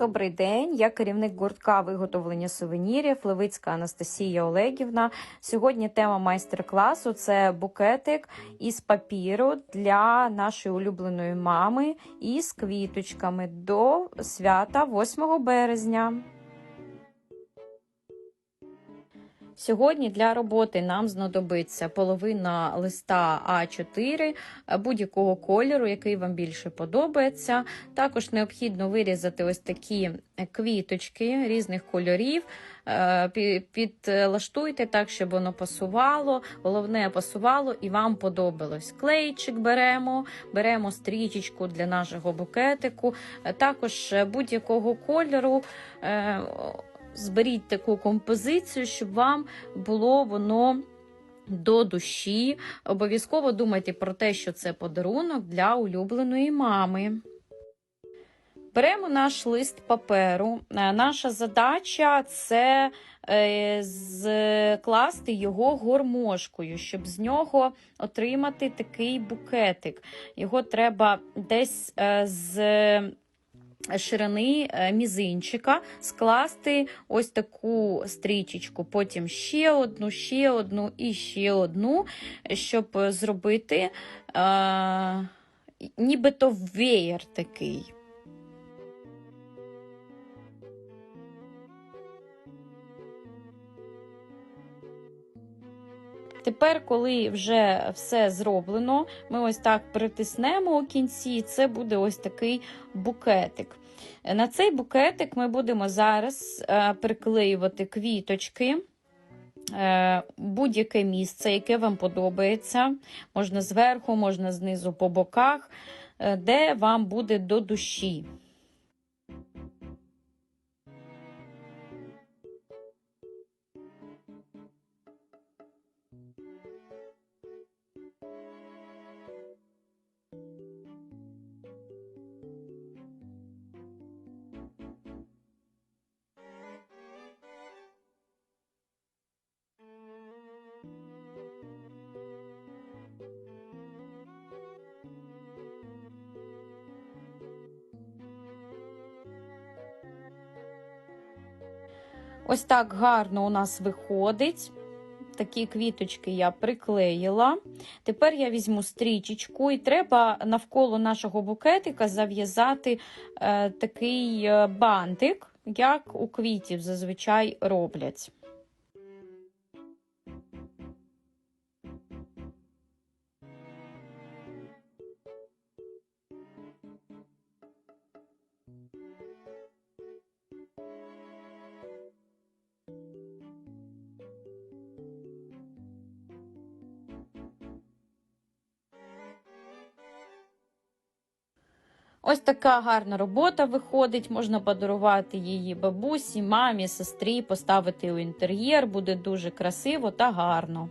Добрий день, я керівник гуртка виготовлення сувенірів Левицька Анастасія Олегівна. Сьогодні тема майстер-класу це букетик із папіру для нашої улюбленої мами із квіточками до свята 8 березня. Сьогодні для роботи нам знадобиться половина листа А4 будь-якого кольору, який вам більше подобається. Також необхідно вирізати ось такі квіточки різних кольорів. Е, Підлаштуйте так, щоб воно пасувало. Головне пасувало і вам подобалось. Клейчик беремо, беремо стрічечку для нашого букетику. Е, Також е, будь-якого кольору. Е, Зберіть таку композицію, щоб вам було воно до душі. Обов'язково думайте про те, що це подарунок для улюбленої мами. Беремо наш лист паперу. Е, Наша задача це е, скласти його гормошкою, щоб з нього отримати такий букетик. Його треба десь е, з ширини е, мізинчика скласти ось таку стрічечку, потім ще одну, ще одну і ще одну, щоб зробити е, нібито веєр такий. Тепер, коли вже все зроблено, ми ось так притиснемо у кінці, і це буде ось такий букетик. На цей букетик ми будемо зараз е, приклеювати квіточки. е, Будь-яке місце, яке вам подобається, можна зверху, можна знизу по боках, е, де вам буде до душі. Ось так гарно у нас виходить. Такі квіточки я приклеїла. Тепер я візьму стрічечку, і треба навколо нашого букетика зав'язати е, такий е, бантик, як у квітів зазвичай роблять. Ось така гарна робота виходить. Можна подарувати її бабусі, мамі, сестрі, поставити у інтер'єр. Буде дуже красиво та гарно.